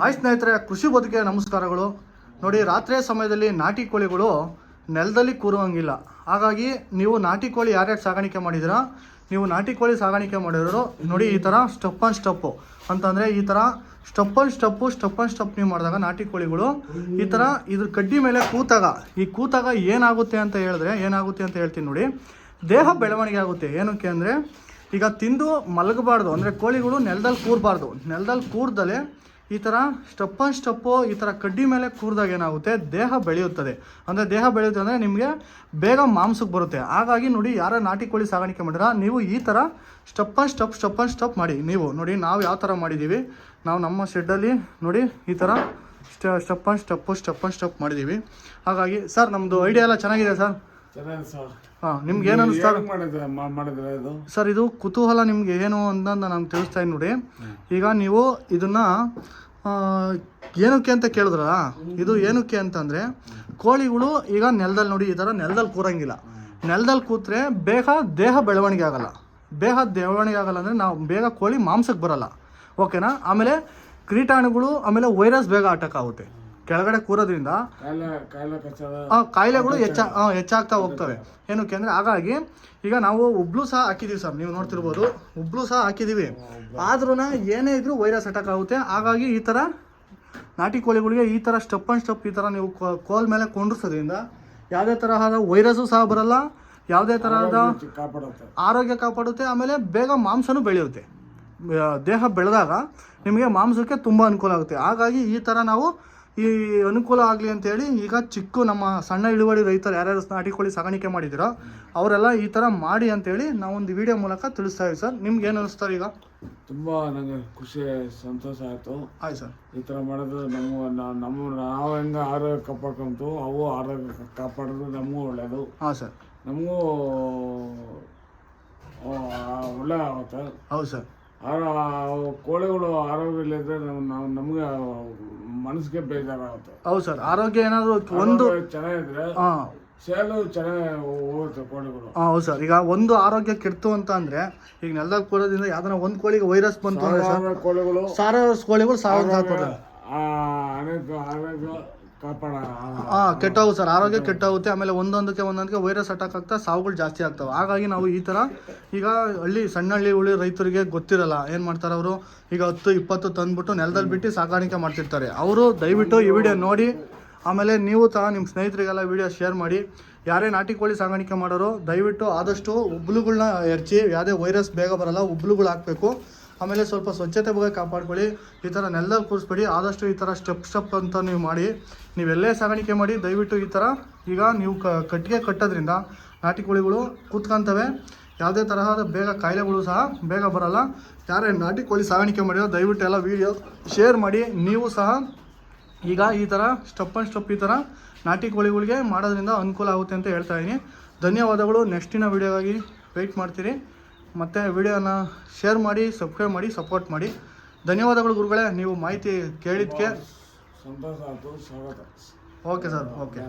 Hi ಸ್ನೇಹಿತರೆ, ಕೃಷಿ ಬದುಕಿಗೆ ನಮಸ್ಕಾರಗಳು. ನೋಡಿ, ರಾತ್ರಿಯ ಸಮಯದಲ್ಲಿ ನಾಟಿ ಕೋಳಿಗಳು ನೆಲದಲ್ಲಿ ಕೂರುವಂಗಿಲ್ಲ. ಹಾಗಾಗಿ ನೀವು ನಾಟಿ ಕೋಳಿ ಯಾರ್ಯಾರು ಸಾಗಾಣಿಕೆ ಮಾಡಿದ್ದೀರಾ? ನೀವು ನಾಟಿ ಕೋಳಿ ಸಾಗಾಣಿಕೆ ಮಾಡಿರೋರು, ನೋಡಿ, ಈ ಥರ ಸ್ಟಪ್ ಆನ್ ಸ್ಟಪ್ಪು ಅಂತಂದರೆ ಈ ಥರ step on step step on step ನೀವು ಮಾಡಿದಾಗ ನಾಟಿ ಕೋಳಿಗಳು ಈ ಥರ ಇದ್ರ ಕಡ್ಡಿ ಮೇಲೆ ಕೂತಾಗ, ಈ ಕೂತಾಗ ಏನಾಗುತ್ತೆ ಅಂತ ಹೇಳಿದ್ರೆ, ಏನಾಗುತ್ತೆ ಅಂತ ಹೇಳ್ತೀನಿ ನೋಡಿ. ದೇಹ ಬೆಳವಣಿಗೆ ಆಗುತ್ತೆ. ಏನಕ್ಕೆ ಅಂದರೆ, ಈಗ ತಿಂದು ಮಲಗಬಾರ್ದು. ಅಂದರೆ ಕೋಳಿಗಳು ನೆಲದಲ್ಲಿ ಕೂರಬಾರ್ದು. ನೆಲದಲ್ಲಿ ಕೂರ್ದಲೆ ಈ ಥರ ಸ್ಟೆಪ್ ಆನ್ ಸ್ಟಪ್ಪು ಈ ಥರ ಕಡ್ಡಿ ಮೇಲೆ ಕೂರಿದಾಗ ಏನಾಗುತ್ತೆ? ದೇಹ ಬೆಳೆಯುತ್ತದೆ. ಅಂದರೆ ದೇಹ ಬೆಳೆಯುತ್ತೆ ಅಂದರೆ ನಿಮಗೆ ಬೇಗ ಮಾಂಸಕ್ಕೆ ಬರುತ್ತೆ. ಹಾಗಾಗಿ ನೋಡಿ ಯಾರ ನಾಟಿ ಕೋಳಿ ಸಾಗಾಣಿಕೆ ಮಾಡಿರ ನೀವು ಈ ಥರ step on step step on step ಮಾಡಿ. ನೀವು ನೋಡಿ ನಾವು ಯಾವ ಥರ ಮಾಡಿದ್ದೀವಿ ನಾವು ನಮ್ಮ ಶೆಡ್ಡಲ್ಲಿ ನೋಡಿ ಈ ಥರ step on step step on step ಮಾಡಿದ್ದೀವಿ ಹಾಗಾಗಿ ಸರ್ ನಮ್ಮದು ಐಡಿಯಾ ಎಲ್ಲ ಚೆನ್ನಾಗಿದೆ ಸರ್. ಸರ್ ಹಾಂ ನಿಮ್ಗೆ ಏನು ಅನಿಸ್ತಾರೆ ಹೇಗೆ ಮಾಡಿದ್ರೆ ಮಾ- ಮಾಡಿದ್ರೆ ಇದು? ಸರ್ ಇದು ಕುತೂಹಲ ನಿಮ್ಗೆ ಏನು ಅಂತ ನಾನು ತಿಳಿಸ್ತಾ ಇದ್ದೀನಿ ನೋಡಿ. ಈಗ ನೀವು ಇದನ್ನ ಆ, ಏನಕ್ಕೆ ಅಂತ ಕೇಳಿದ್ರ ಇದು ಏನಕ್ಕೆ ಅಂತಂದ್ರೆ ಕೋಳಿಗಳು ಈಗ ನೆಲದಲ್ಲಿ ನೋಡಿ ಈ ಥರ ನೆಲದಲ್ಲಿ ಕೂರಂಗಿಲ್ಲ. ನೆಲದಲ್ಲಿ ಕೂತ್ರೆ ಬೇಗ ದೇಹ ಬೆಳವಣಿಗೆ ಆಗಲ್ಲ. ಬೇಗ ಬೆಳವಣಿಗೆ ಆಗಲ್ಲ ಅಂದರೆ ನಾವು ಬೇಗ ಕೋಳಿ ಮಾಂಸಕ್ಕೆ ಬರಲ್ಲ. ಓಕೆನಾ? ಆಮೇಲೆ ಕ್ರೀಟಾಣುಗಳು ಆಮೇಲೆ ವೈರಸ್ ಬೇಗ ಅಟ್ಯಾಕ್ ಆಗುತ್ತೆ. ಕೆಳಗಡೆ ಕೂರೋದ್ರಿಂದ ಆ ಕಾಯಿಲೆಗಳು ಹೆಚ್ಚ ಹಾಂ ಹೆಚ್ಚಾಗ್ತಾ ಹೋಗ್ತವೆ. ಏನಕ್ಕೆ ಅಂದರೆ ಹಾಗಾಗಿ ಈಗ ನಾವು ಉಬ್ಳು ಸಹ ಹಾಕಿದೀವಿ ಸರ್ ನೀವು ನೋಡ್ತಿರ್ಬೋದು. ಉಬ್ಳು ಸಹ ಹಾಕಿದೀವಿ. ಆದ್ರೂ ಏನೇ ಇದ್ರು ವೈರಸ್ ಅಟ್ಯಾಕ್ ಆಗುತ್ತೆ. ಹಾಗಾಗಿ ಈ ಥರ ನಾಟಿ ಕೋಳಿಗಳಿಗೆ ಈ ಥರ ಸ್ಟೆಪ್ ಆ್ಯಂಡ್ ಸ್ಟೆಪ್ ಈ ಥರ ನೀವು ಕೋಲ್ ಮೇಲೆ ಕೊಂಡಿಸೋದ್ರಿಂದ ಯಾವುದೇ ತರಹದ ವೈರಸ್ಸು ಸಹ ಬರಲ್ಲ. ಯಾವುದೇ ತರಹದ ಆರೋಗ್ಯ ಕಾಪಾಡುತ್ತೆ. ಆಮೇಲೆ ಬೇಗ ಮಾಂಸನೂ ಬೆಳೆಯುತ್ತೆ. ದೇಹ ಬೆಳೆದಾಗ ನಿಮಗೆ ಮಾಂಸಕ್ಕೆ ತುಂಬ ಅನುಕೂಲ ಆಗುತ್ತೆ. ಹಾಗಾಗಿ ಈ ಥರ ನಾವು ಈ ಅನುಕೂಲ ಆಗಲಿ ಅಂತೇಳಿ ಈಗ ಚಿಕ್ಕ ನಮ್ಮ ಸಣ್ಣ ಇಳುವರಿ ರೈತರು ಯಾರ್ಯಾರು ನಾಟಿ ಕೋಳಿ ಸಾಗಾಣಿಕೆ ಮಾಡಿದ್ದೀರೋ ಅವರೆಲ್ಲ ಈ ಥರ ಮಾಡಿ ಅಂತೇಳಿ ನಾವೊಂದು ವಿಡಿಯೋ ಮೂಲಕ ತಿಳಿಸ್ತಾ ಇದ್ದೀವಿ ಸರ್. ನಿಮ್ಗೆ ಏನು ಅನಿಸ್ತಾರೆ ಈಗ? ತುಂಬ ನನಗೆ ಖುಷಿ ಸಂತೋಷ ಆಯಿತು. ಆಯ್ತು ಸರ್. ಈ ಥರ ಮಾಡೋದು ನಮ್ಮ ನಮ್ಮ ನಾವು ಹೆಂಗೆ ಆರೋಗ್ಯ ಕಾಪಾಡ್ಕೊಂತು ಅವು ಆರೋಗ್ಯ ಕಾಪಾಡೋದು ನಮಗೂ ಒಳ್ಳೆಯದು ಹಾಂ ಸರ್. ನಮಗೂ ಒಳ್ಳೆ ಆಗುತ್ತೆ. ಹೌದು ಸರ್. ಆರೋ- ಕೋಳಿಗಳು ಆರೋಗ್ಯ ಇಲ್ಲದ್ರೆ ನಾವು ನಾವು ನಮ್ಗೆ ಮನಸ್ಸಿಗೆ ಬೇಜಾರಾಗುತ್ತೆ. ಹೌದು ಸರ್ ಆರೋಗ್ಯ ಏನಾದರೂ ಒಂದು ಚೆನ್ನಾಗಿದ್ರೆ ಹಾಂ. ಸೇಲು ಚೆನ್ನಾಗಿ ಹೋಗುತ್ತೆ ಕೋಳಿಗಳು. ಹಾಂ ಹೌದು ಸರ್ ಈಗ ಒಂದು ಆರೋಗ್ಯ ಕೆಡ್ತು ಅಂತ ಅಂದರೆ ಈಗ ನೆಲದಾಗ ಕೂರೋದ್ರಿಂದ ಯಾವ್ದಾರ ಒಂದು ಕೋಳಿಗೆ ವೈರಸ್ ಬಂತು ಅಂದರೆ ಸರ್ ಸಾವಿರಾರು ಕೋಳಿಗಳು ಸಾವಿರಾರು ಕೋಳಿಗಳು ಸಾವಿರ ಅನೇಕ ಆರೋಗ್ಯ ಕೆಟ್ಟೋಗುತ್ತೆ ಸರ್. ಆರೋಗ್ಯ ಕೆಟ್ಟೋಗುತ್ತೆ, ಆಮೇಲೆ ಒಂದೊಂದಕ್ಕೆ ಒಂದೊಂದಕ್ಕೆ ವೈರಸ್ ಅಟ್ಯಾಕ್ ಆಗ್ತಾ ಸಾವುಗಳು ಜಾಸ್ತಿ ಆಗ್ತವೆ. ಹಾಗಾಗಿ ನಾವು ಈ ಥರ ಈಗ ಹಳ್ಳಿ ಸಣ್ಣ ಹಳ್ಳಿ ಉಳಿ ರೈತರಿಗೆ ಗೊತ್ತಿರಲ್ಲ. ಏನು ಮಾಡ್ತಾರೆ ಅವರು? ಈಗ ಹತ್ತು, ಇಪ್ಪತ್ತು ತಂದ್ಬಿಟ್ಟು ನೆಲದಲ್ಲಿ ಬಿಟ್ಟು ಸಾಕಾಣಿಕೆ ಮಾಡ್ತಿರ್ತಾರೆ. ಅವರು ದಯವಿಟ್ಟು ಈ ವಿಡಿಯೋ ನೋಡಿ. ಆಮೇಲೆ ನೀವು ಸಹ ನಿಮ್ಮ ಸ್ನೇಹಿತರಿಗೆಲ್ಲ ವಿಡಿಯೋ ಶೇರ್ ಮಾಡಿ. ಯಾರೇ ನಾಟಿ ಕೋಳಿ ಸಾಗಾಣಿಕೆ ಮಾಡೋರು, ದಯವಿಟ್ಟು ಆದಷ್ಟು ಉಬ್ಲುಗಳನ್ನ ಎರಚಿ, ಯಾವುದೇ ವೈರಸ್ ಬೇಗ ಬರಲ್ಲ ಉಬ್ಲುಗಳು ಹಾಕಬೇಕು. ಆಮೇಲೆ ಸ್ವಲ್ಪ ಸ್ವಚ್ಛತೆ ಬಗ್ಗೆ ಕಾಪಾಡ್ಕೊಳ್ಳಿ. ಈ ಥರ ನೆಲದ ಕೂರಿಸ್ಬೇಡಿ. ಆದಷ್ಟು ಈ ಥರ ಸ್ಟೆಪ್ ಸ್ಟೆಪ್ ಅಂತ ನೀವು ಮಾಡಿ. ನೀವೆಲ್ಲೇ ಸಾಗಾಣಿಕೆ ಮಾಡಿ, ದಯವಿಟ್ಟು ಈ ಥರ ಈಗ ನೀವು ಕಟ್ಟಿಗೆ ಕಟ್ಟೋದ್ರಿಂದ ನಾಟಿ ಕೋಳಿಗಳು ಕೂತ್ಕೊಂತವೆ. ಯಾವುದೇ ತರಹದ ಬೇಗ ಕಾಯಿಲೆಗಳು ಸಹ ಬೇಗ ಬರೋಲ್ಲ. ಯಾರೇ ನಾಟಿ ಕೋಳಿ ಸಾಗಾಣಿಕೆ ಮಾಡಿರೋ ದಯವಿಟ್ಟು ಎಲ್ಲ ವೀಡಿಯೋ ಶೇರ್ ಮಾಡಿ. ನೀವು ಸಹ ಈಗ ಈ ಥರ ಸ್ಟೆಪ್ ಆ್ಯಂಡ್ ಸ್ಟೆಪ್ ಈ ಥರ ನಾಟಿ ಕೋಳಿಗಳಿಗೆ ಮಾಡೋದ್ರಿಂದ ಅನುಕೂಲ ಆಗುತ್ತೆ ಅಂತ ಹೇಳ್ತಾ ಇದ್ದೀನಿ ಧನ್ಯವಾದಗಳು. ನೆಕ್ಸ್ಟಿನ ವೀಡಿಯೋಗಾಗಿ ವೆಯ್ಟ್ ಮಾಡ್ತೀರಿ. ಮತ್ತು ವಿಡಿಯೋನ ಶೇರ್ ಮಾಡಿ ಸಬ್ಸ್ಕ್ರೈಬ್ ಮಾಡಿ ಸಪೋರ್ಟ್ ಮಾಡಿ. ಧನ್ಯವಾದಗಳು ಗುರುಗಳೇ ನೀವು ಮಾಹಿತಿ ಕೇಳಿದ್ದಕ್ಕೆ. ಸಂತೋಷ ಆಯ್ತು ಸ್ವಾಗತ. Okay sir okay.